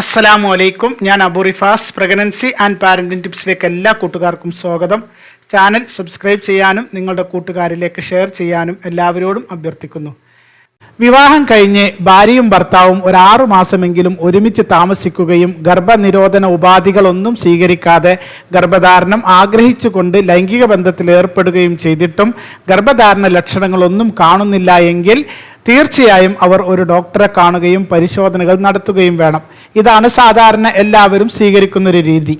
അസ്സലാമു അലൈക്കും ഞാൻ Abu Rifas. Pregnancy and parenting ടിപ്സിലേക്ക് എല്ലാ കൂട്ടുകാർക്കും സ്വാഗതം. ചാനൽ സബ്സ്ക്രൈബ് ചെയ്യാനും നിങ്ങളുടെ കൂട്ടുകാരിലേക്ക് ഷെയർ ചെയ്യാനും എല്ലാവരോടും അഭ്യർത്ഥിക്കുന്നു. വിവാഹം കഴിഞ്ഞ് ഭാര്യയും ഭർത്താവും ഒരു മാസമെങ്കിലും ഒരുമിച്ച് താമസിക്കുകയും ഗർഭനിരോധന ഉപാധികളൊന്നും സ്വീകരിക്കാതെ ഗർഭധാരണം ആഗ്രഹിച്ചുകൊണ്ട് ലൈംഗിക ബന്ധത്തിൽ ഏർപ്പെടുകയും ചെയ്തിട്ടും ഗർഭധാരണ ലക്ഷണങ്ങളൊന്നും കാണുന്നില്ല എങ്കിൽ തീർച്ചയായും അവർ ഒരു ഡോക്ടറെ കാണുകയും പരിശോധനകൾ നടത്തുകയും വേണം. ഇതാണ് സാധാരണ എല്ലാവരും സ്വീകരിക്കുന്ന ഒരു രീതി.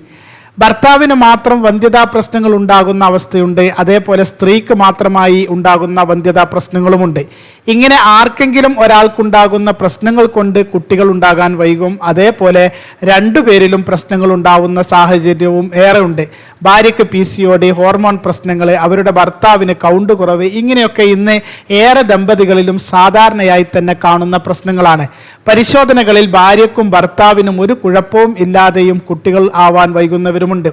ഭർത്താവിന് മാത്രം വന്ധ്യതാ പ്രശ്നങ്ങൾ ഉണ്ടാകുന്ന അവസ്ഥയുണ്ട്. അതേപോലെ സ്ത്രീക്ക് മാത്രമായി ഉണ്ടാകുന്ന വന്ധ്യതാ പ്രശ്നങ്ങളുമുണ്ട്. ഇങ്ങനെ ആർക്കെങ്കിലും ഒരാൾക്കുണ്ടാകുന്ന പ്രശ്നങ്ങൾ കൊണ്ട് കുട്ടികൾ ഉണ്ടാകാൻ വൈകും. അതേപോലെ രണ്ടുപേരിലും പ്രശ്നങ്ങൾ ഉണ്ടാവുന്ന സാഹചര്യവും ഏറെ ഉണ്ട് ഭാര്യയ്ക്ക് P C O D hormone പ്രശ്നങ്ങൾ അവരുടെ ഭർത്താവിന് കൗണ്ട് കുറവ് ഇങ്ങനെയൊക്കെ ഇന്ന് ഏറെ ദമ്പതികളിലും സാധാരണയായി തന്നെ കാണുന്ന പ്രശ്നങ്ങളാണ്. പരിശോധനകളിൽ ഭാര്യയ്ക്കും ഭർത്താവിനും ഒരു കുഴപ്പവും ഇല്ലാതെയും കുട്ടികൾ ആവാൻ വൈകുന്നവരുമുണ്ട്.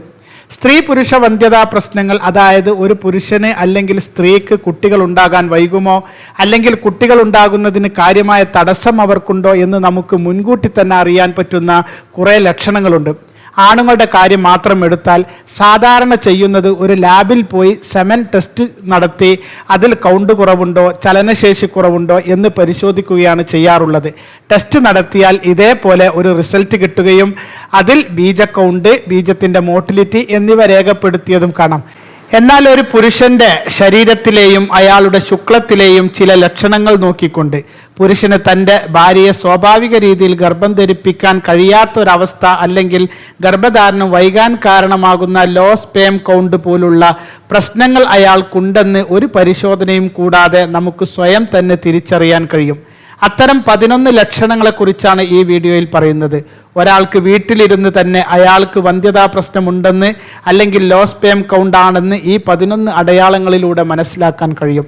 സ്ത്രീ പുരുഷ വന്ധ്യതാ പ്രശ്നങ്ങൾ അതായത് ഒരു പുരുഷന് അല്ലെങ്കിൽ സ്ത്രീക്ക് കുട്ടികൾ ഉണ്ടാകാൻ വൈകുമോ അല്ലെങ്കിൽ കുട്ടികൾ ഉണ്ടാകുന്നതിന് കാര്യമായ തടസ്സം അവർക്കുണ്ടോ എന്ന് നമുക്ക് മുൻകൂട്ടി തന്നെ അറിയാൻ പറ്റുന്ന കുറേ ലക്ഷണങ്ങളുണ്ട്. ആണുങ്ങളുടെ കാര്യം മാത്രം എടുത്താൽ സാധാരണ ചെയ്യുന്നത് ഒരു ലാബിൽ പോയി സെമൻ ടെസ്റ്റ് നടത്തി അതിൽ കൗണ്ട് കുറവുണ്ടോ ചലനശേഷി കുറവുണ്ടോ എന്ന് പരിശോധിക്കുകയാണ് ചെയ്യാറുള്ളത്. ടെസ്റ്റ് നടത്തിയാൽ ഇതേപോലെ ഒരു റിസൾട്ട് കിട്ടുകയും അതിൽ ബീജ കൗണ്ട് ബീജത്തിന്റെ മോട്ടിലിറ്റി എന്നിവ രേഖപ്പെടുത്തിയതും കാണാം. എന്നാൽ ഒരു പുരുഷന്റെ ശരീരത്തിലെയും അയാളുടെ ശുക്ലത്തിലെയും ചില ലക്ഷണങ്ങൾ നോക്കിക്കൊണ്ട് പുരുഷന് തന്റെ ഭാര്യയെ സ്വാഭാവിക രീതിയിൽ ഗർഭം ധരിപ്പിക്കാൻ കഴിയാത്തൊരവസ്ഥ അല്ലെങ്കിൽ ഗർഭധാരണം വൈകാൻ കാരണമാകുന്ന ലോ സ്പേം കൗണ്ട് പോലുള്ള പ്രശ്നങ്ങൾ അയാൾക്കുണ്ടെന്ന് ഒരു പരിശോധനയും കൂടാതെ നമുക്ക് സ്വയം തന്നെ തിരിച്ചറിയാൻ കഴിയും. അത്തരം പതിനൊന്ന് ലക്ഷണങ്ങളെക്കുറിച്ചാണ് ഈ വീഡിയോയിൽ പറയുന്നത്. ഒരാൾക്ക് വീട്ടിലിരുന്ന് തന്നെ അയാൾക്ക് വന്ധ്യതാ പ്രശ്നമുണ്ടെന്ന് അല്ലെങ്കിൽ ലോ സ്പേം കൗണ്ട് ആണെന്ന് ഈ പതിനൊന്ന് അടയാളങ്ങളിലൂടെ മനസ്സിലാക്കാൻ കഴിയും.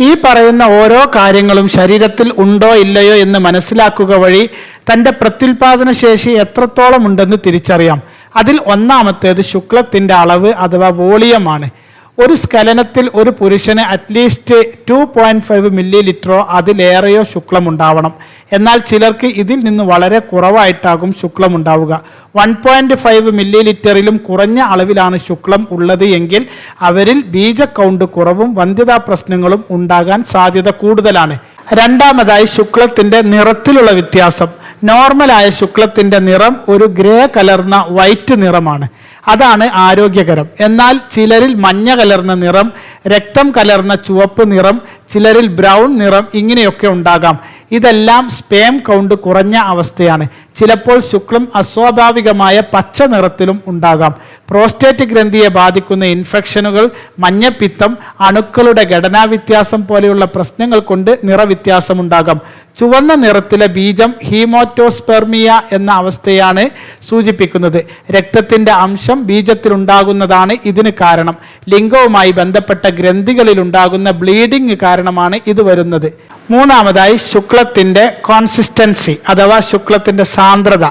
ഈ പറയുന്ന ഓരോ കാര്യങ്ങളും ശരീരത്തിൽ ഉണ്ടോ ഇല്ലയോ എന്ന് മനസ്സിലാക്കുക വഴി തന്റെ പ്രത്യുൽപാദന ശേഷി എത്രത്തോളം ഉണ്ടെന്ന് തിരിച്ചറിയാം. അതിൽ ഒന്നാമത്തേത് ശുക്ലത്തിന്റെ അളവ് അഥവാ വോളിയമാണ്. ഒരു സ്കലനത്തിൽ ഒരു പുരുഷന് at least two point five milli ലിറ്ററോ അതിലേറെയോ ശുക്ലം ഉണ്ടാവണം എന്നാൽ ചിലർക്ക് ഇതിൽ നിന്ന് വളരെ കുറവായിട്ടാകും ശുക്ലം ഉണ്ടാവുക വൺ പോയിന്റ് ഫൈവ് മില്ലി ലിറ്ററിലും കുറഞ്ഞ അളവിലാണ് ശുക്ലം ഉള്ളത് എങ്കിൽ അവരിൽ ബീജ കൗണ്ട് കുറവും വന്ധ്യതാ പ്രശ്നങ്ങളും ഉണ്ടാകാൻ സാധ്യത കൂടുതലാണ്. രണ്ടാമതായി ശുക്ലത്തിന്റെ നിറത്തിലുള്ള വ്യത്യാസം. നോർമലായ ശുക്ലത്തിന്റെ നിറം ഒരു ഗ്രേ കലർന്ന വൈറ്റ് നിറമാണ്. അതാണ് ആരോഗ്യകരം. എന്നാൽ ചിലരിൽ മഞ്ഞ കലർന്ന നിറം രക്തം കലർന്ന ചുവപ്പ് നിറം ചിലരിൽ ബ്രൗൺ നിറം ഇങ്ങനെയൊക്കെ ഉണ്ടാകാം. ഇതെല്ലാം സ്പേം കൗണ്ട് കുറഞ്ഞ അവസ്ഥയാണ്. ചിലപ്പോൾ ശുക്ലം അസ്വാഭാവികമായ പച്ച നിറത്തിലും ഉണ്ടാകാം. പ്രോസ്റ്റേറ്റ് ഗ്രന്ഥിയെ ബാധിക്കുന്ന ഇൻഫെക്ഷനുകൾ മഞ്ഞപ്പിത്തം അണുക്കളുടെ ഘടനാ വ്യത്യാസം പോലെയുള്ള പ്രശ്നങ്ങൾ കൊണ്ട് നിറവ്യത്യാസമുണ്ടാകാം. ചുവന്ന നിറത്തിലെ ബീജം ഹീമോറ്റോസ്പെർമിയ എന്ന അവസ്ഥയാണ് സൂചിപ്പിക്കുന്നത്. രക്തത്തിന്റെ അംശം ബീജത്തിലുണ്ടാകുന്നതാണ് ഇതിന് കാരണം. ലിംഗവുമായി ബന്ധപ്പെട്ട ഗ്രന്ഥികളിൽ ഉണ്ടാകുന്ന ബ്ലീഡിംഗ് കാരണമാണ് ഇത് വരുന്നത്. മൂന്നാമതായി ശുക്ലത്തിന്റെ കോൺസിസ്റ്റൻസി അഥവാ ശുക്ലത്തിന്റെ സാന്ദ്രത.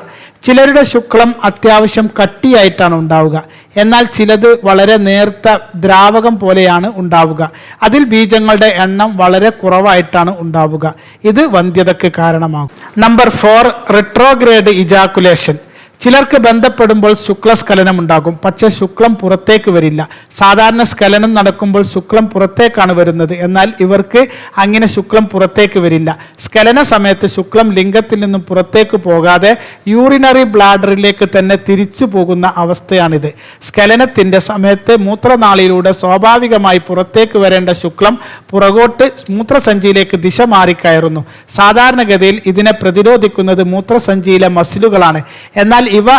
ചിലരുടെ ശുക്ലം അത്യാവശ്യം കട്ടിയായിട്ടാണ് ഉണ്ടാവുക. എന്നാൽ ചിലത് വളരെ നേർത്ത ദ്രാവകം പോലെയാണ് ഉണ്ടാവുക. അതിൽ ബീജങ്ങളുടെ എണ്ണം വളരെ കുറവായിട്ടാണ് ഉണ്ടാവുക. ഇത് വന്ധ്യതയ്ക്ക് കാരണമാകും. നമ്പർ ഫോർ റിട്രോഗ്രേഡ് ഇജാക്കുലേഷൻ ചിലർക്ക് ബന്ധപ്പെടുമ്പോൾ ശുക്ലസ്ഖലനം ഉണ്ടാകും പക്ഷേ ശുക്ലം പുറത്തേക്ക് വരില്ല. സാധാരണ സ്ഖലനം നടക്കുമ്പോൾ ശുക്ലം പുറത്തേക്കാണ് വരുന്നത്. എന്നാൽ ഇവർക്ക് അങ്ങനെ ശുക്ലം പുറത്തേക്ക് വരില്ല. സ്ഖലന സമയത്ത് ശുക്ലം ലിംഗത്തിൽ നിന്നും പുറത്തേക്ക് പോകാതെ യൂറിനറി ബ്ലാഡറിലേക്ക് തന്നെ തിരിച്ചു പോകുന്ന അവസ്ഥയാണിത്. സ്ഖലനത്തിന്റെ സമയത്ത് മൂത്രനാളിയിലൂടെ സ്വാഭാവികമായി പുറത്തേക്ക് വരേണ്ട ശുക്ലം പുറകോട്ട് മൂത്രസഞ്ചിയിലേക്ക് ദിശ മാറിക്കയറുന്നു. സാധാരണഗതിയിൽ ഇതിനെ പ്രതിരോധിക്കുന്നത് മൂത്രസഞ്ചിയിലെ മസിലുകളാണ്. എന്നാൽ ഇവ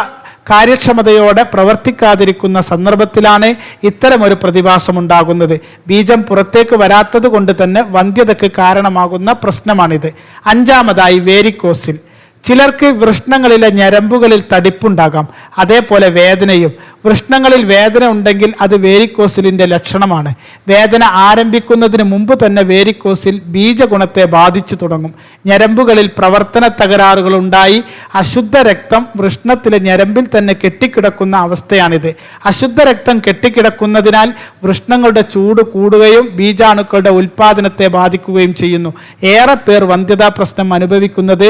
കാര്യക്ഷമതയോടെ പ്രവർത്തിക്കാതിരിക്കുന്ന സന്ദർഭത്തിലാണ് ഇത്തരമൊരു പ്രതിഭാസം ഉണ്ടാകുന്നത് ബീജം പുറത്തേക്ക് വരാത്തത് കൊണ്ട് തന്നെ വന്ധ്യതയ്ക്ക് കാരണമാകുന്ന പ്രശ്നമാണിത്. അഞ്ചാമതായി വേരിക്കോസിൽ ചിലർക്ക് വൃഷ്ണങ്ങളിലെ ഞരമ്പുകളിൽ തടിപ്പുണ്ടാകാം അതേപോലെ വേദനയും. വൃഷ്ണങ്ങളിൽ വേദന ഉണ്ടെങ്കിൽ അത് വേരിക്കോസിലിന്റെ ലക്ഷണമാണ്. വേദന ആരംഭിക്കുന്നതിന് മുമ്പ് തന്നെ വേരിക്കോസിൽ ബീജഗുണത്തെ ബാധിച്ചു തുടങ്ങും. ഞരമ്പുകളിൽ പ്രവർത്തന തകരാറുകൾ ഉണ്ടായി. അശുദ്ധ രക്തം വൃഷ്ണത്തിലെ ഞരമ്പിൽ തന്നെ കെട്ടിക്കിടക്കുന്ന അവസ്ഥയാണിത്. അശുദ്ധ രക്തം കെട്ടിക്കിടക്കുന്നതിനാൽ വൃഷ്ണങ്ങളുടെ ചൂട് കൂടുകയും ബീജാണുക്കളുടെ ഉൽപാദനത്തെ ബാധിക്കുകയും ചെയ്യുന്നു. ഏറെ പേർ വന്ധ്യതാ പ്രശ്നം അനുഭവിക്കുന്നത്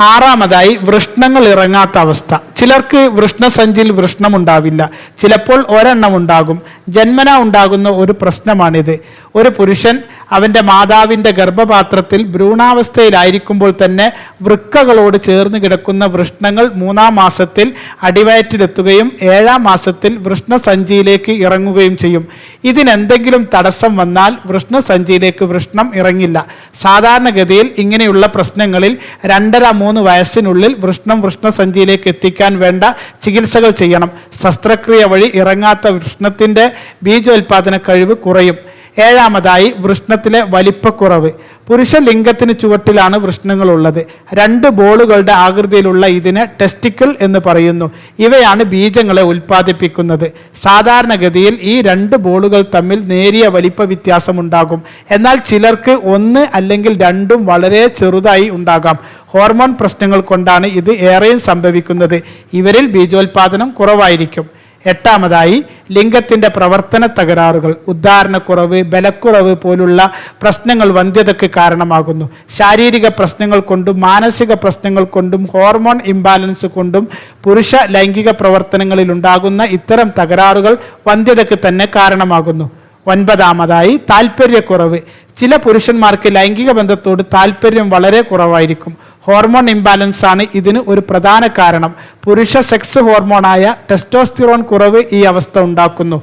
ആറാമതായി വൃഷ്ണങ്ങൾ ഇറങ്ങാത്ത അവസ്ഥ. ചിലർക്ക് വൃഷ്ണസഞ്ചിയിൽ വൃഷ്ണം ഉണ്ടാവില്ല ചിലപ്പോൾ ഒരെണ്ണം ഉണ്ടാകും. ജന്മന ഉണ്ടാകുന്ന ഒരു പ്രശ്നമാണിത്. ഒരു പുരുഷൻ അവന്റെ മാതാവിന്റെ ഗർഭപാത്രത്തിൽ ഭ്രൂണാവസ്ഥയിലായിരിക്കുമ്പോൾ തന്നെ വൃക്കകളോട് ചേർന്ന് കിടക്കുന്ന വൃഷ്ണങ്ങൾ മൂന്നാം മാസത്തിൽ അടിവയറ്റിലെത്തുകയും ഏഴാം മാസത്തിൽ വൃഷ്ണസഞ്ചിയിലേക്ക് ഇറങ്ങുകയും ചെയ്യും. ഇതിനെന്തെങ്കിലും തടസ്സം വന്നാൽ വൃഷ്ണസഞ്ചിയിലേക്ക് വൃഷ്ണം ഇറങ്ങില്ല. സാധാരണഗതിയിൽ ഇങ്ങനെയുള്ള പ്രശ്നങ്ങളിൽ രണ്ടര മൂന്ന് വയസ്സിനുള്ളിൽ വൃഷ്ണം വൃഷ്ണസഞ്ചിയിലേക്ക് എത്തിക്കാൻ വേണ്ട ചികിത്സകൾ ചെയ്യണം. ശസ്ത്രക്രിയ വഴി ഇറങ്ങാത്ത വൃഷ്ണത്തിന്റെ ബീജോൽപാദന കഴിവ് കുറയും. ഏഴാമതായി വൃഷ്ണത്തിലെ വലിപ്പക്കുറവ്. പുരുഷ ലിംഗത്തിന് ചുവട്ടിലാണ് വൃഷ്ണങ്ങൾ ഉള്ളത് രണ്ട് ബോളുകളുടെ ആകൃതിയിലുള്ള ഇതിന് ടെസ്റ്റിക്കിൾ എന്ന് പറയുന്നു. ഇവയാണ് ബീജങ്ങളെ ഉൽപ്പാദിപ്പിക്കുന്നത്. സാധാരണഗതിയിൽ ഈ രണ്ട് ബോളുകൾ തമ്മിൽ നേരിയ വലിപ്പ വ്യത്യാസമുണ്ടാകും. എന്നാൽ ചിലർക്ക് ഒന്ന് അല്ലെങ്കിൽ രണ്ടും വളരെ ചെറുതായി ഉണ്ടാകാം. ഹോർമോൺ പ്രശ്നങ്ങൾ കൊണ്ടാണ് ഇത് ഏറെയും സംഭവിക്കുന്നത്. ഇവരിൽ ബീജോൽപാദനം കുറവായിരിക്കും. എട്ടാമതായി ലിംഗത്തിന്റെ പ്രവർത്തന തകരാറുകൾ ഉദ്ധാരണക്കുറവ് ബലക്കുറവ് പോലുള്ള പ്രശ്നങ്ങൾ വന്ധ്യതയ്ക്ക് കാരണമാകുന്നു. ശാരീരിക പ്രശ്നങ്ങൾ കൊണ്ടും മാനസിക പ്രശ്നങ്ങൾ കൊണ്ടും ഹോർമോൺ ഇംബാലൻസ് കൊണ്ടും പുരുഷ ലൈംഗിക പ്രവർത്തനങ്ങളിൽ ഉണ്ടാകുന്ന ഇത്തരം തകരാറുകൾ വന്ധ്യതയ്ക്ക് തന്നെ കാരണമാകുന്നു. ഒൻപതാമതായി താല്പര്യക്കുറവ് ചില പുരുഷന്മാർക്ക് ലൈംഗിക ബന്ധത്തോട് താല്പര്യം വളരെ കുറവായിരിക്കും. ഹോർമോൺ ഇംബാലൻസ് ആണ് ഇതിന് ഒരു പ്രധാന കാരണം. പുരുഷ സെക്സ് ഹോർമോണായ ടെസ്റ്റോസ്റ്റിറോൺ കുറവ് ഈ അവസ്ഥ ഉണ്ടാക്കുന്നു.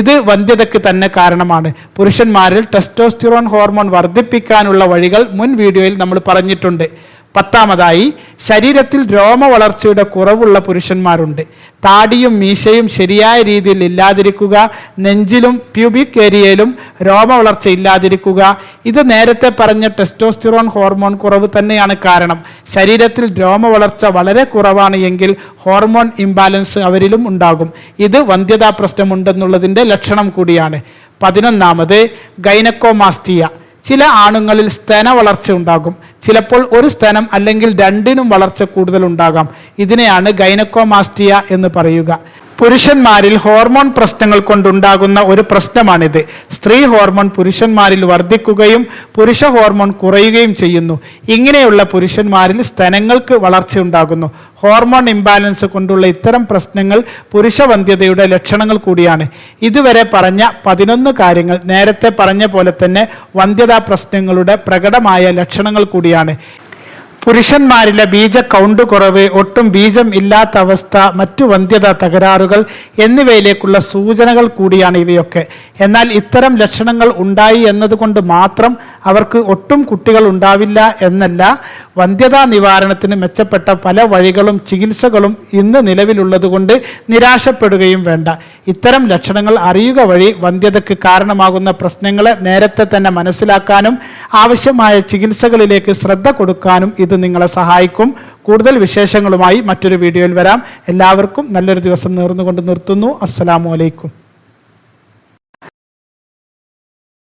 ഇത് വന്ധ്യതയ്ക്ക് തന്നെ കാരണമാണ്. പുരുഷന്മാരിൽ ടെസ്റ്റോസ്റ്റിറോൺ ഹോർമോൺ വർദ്ധിപ്പിക്കാനുള്ള വഴികൾ മുൻ വീഡിയോയിൽ നമ്മൾ പറഞ്ഞിട്ടുണ്ട്. പത്താമതായി ശരീരത്തിൽ രോമ വളർച്ചയുടെ കുറവുള്ള പുരുഷന്മാരുണ്ട്. താടിയും മീശയും ശരിയായ രീതിയിൽ ഇല്ലാതിരിക്കുക നെഞ്ചിലും പ്യൂബിക് ഏരിയയിലും രോമ വളർച്ച ഇല്ലാതിരിക്കുക. ഇത് നേരത്തെ പറഞ്ഞ ടെസ്റ്റോസ്റ്റിറോൺ ഹോർമോൺ കുറവ് തന്നെയാണ് കാരണം. ശരീരത്തിൽ രോമ വളർച്ച വളരെ കുറവാണ് എങ്കിൽ ഹോർമോൺ ഇംബാലൻസ് അവരിലും ഉണ്ടാകും. ഇത് വന്ധ്യതാ പ്രശ്നമുണ്ടെന്നുള്ളതിന്റെ ലക്ഷണം കൂടിയാണ്. പതിനൊന്നാമത് ഗൈനക്കോമാസ്റ്റിയ. ചില ആണുങ്ങളിൽ സ്തന വളർച്ച ഉണ്ടാകും. ചിലപ്പോൾ ഒരു സ്തനം അല്ലെങ്കിൽ രണ്ടിനും വളർച്ച കൂടുതൽ ഉണ്ടാകാം ഇതിനെയാണ് ഗൈനക്കോമാസ്റ്റിയ എന്ന് പറയുക. പുരുഷന്മാരിൽ ഹോർമോൺ പ്രശ്നങ്ങൾ കൊണ്ടുണ്ടാകുന്ന ഒരു പ്രശ്നമാണിത്. സ്ത്രീ ഹോർമോൺ പുരുഷന്മാരിൽ വർദ്ധിക്കുകയും പുരുഷ ഹോർമോൺ കുറയുകയും ചെയ്യുന്നു. ഇങ്ങനെയുള്ള പുരുഷന്മാരിൽ സ്തനങ്ങൾക്ക് വളർച്ചയുണ്ടാകുന്നു ഹോർമോൺ ഇംബാലൻസ് കൊണ്ടുള്ള ഇത്തരം പ്രശ്നങ്ങൾ പുരുഷവന്ധ്യതയുടെ ലക്ഷണങ്ങൾ കൂടിയാണ്. ഇതുവരെ പറഞ്ഞ പതിനൊന്ന് കാര്യങ്ങൾ നേരത്തെ പറഞ്ഞ പോലെ തന്നെ വന്ധ്യതാ പ്രശ്നങ്ങളുടെ പ്രകടമായ ലക്ഷണങ്ങൾ കൂടിയാണ്. പുരുഷന്മാരിലെ ബീജ കൗണ്ട് കുറവ് ഒട്ടും ബീജം ഇല്ലാത്ത അവസ്ഥ മറ്റു വന്ധ്യത തകരാറുകൾ എന്നിവയിലേക്കുള്ള സൂചനകൾ കൂടിയാണ് ഇവയൊക്കെ. എന്നാൽ ഇത്തരം ലക്ഷണങ്ങൾ ഉണ്ടായി എന്നതുകൊണ്ട് മാത്രം അവർക്ക് ഒട്ടും കുട്ടികൾ ഉണ്ടാവില്ല എന്നല്ല വന്ധ്യതാ നിവാരണത്തിന് മെച്ചപ്പെട്ട പല വഴികളും ചികിത്സകളും ഇന്ന് നിലവിലുള്ളതുകൊണ്ട് നിരാശപ്പെടുകയും വേണ്ട. ഇത്തരം ലക്ഷണങ്ങൾ അറിയുക വഴി വന്ധ്യതയ്ക്ക് കാരണമാകുന്ന പ്രശ്നങ്ങളെ നേരത്തെ തന്നെ മനസ്സിലാക്കാനും ആവശ്യമായ ചികിത്സകളിലേക്ക് ശ്രദ്ധ കൊടുക്കാനും ഇത് നിങ്ങളെ സഹായിക്കും. കൂടുതൽ വിശേഷങ്ങളുമായി മറ്റൊരു വീഡിയോയിൽ വരാം. എല്ലാവർക്കും നല്ലൊരു ദിവസം നേർന്നുകൊണ്ട് നിർത്തുന്നു. അസ്സലാമു അലൈക്കും.